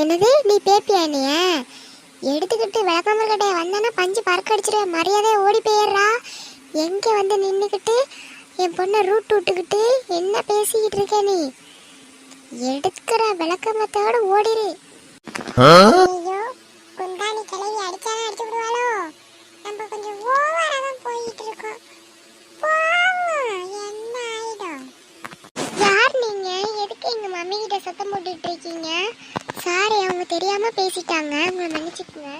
என்னது நீ பேப்பியா நீ எடுத்துக்கிட்டு விளக்காம கிட்டே வந்தனா பஞ்சு பறக்க அடிச்சிருவேன் மரியாதை ஓடி போயிடுறா. எங்க வந்து நின்றுக்கிட்டு என் பொண்ணை ரூட் விட்டுக்கிட்டு என்ன பேசிக்கிட்டு இருக்க நீ? எடுக்கிற விளக்கமத்தோட ஓடிரு. மம்மி கிட்ட சத்தம் போட்டுட்டு இருக்கீங்க. சாரி அவங்க தெரியாம பேசிட்டாங்க. உங்களை மன்னிச்சுக்கோங்க.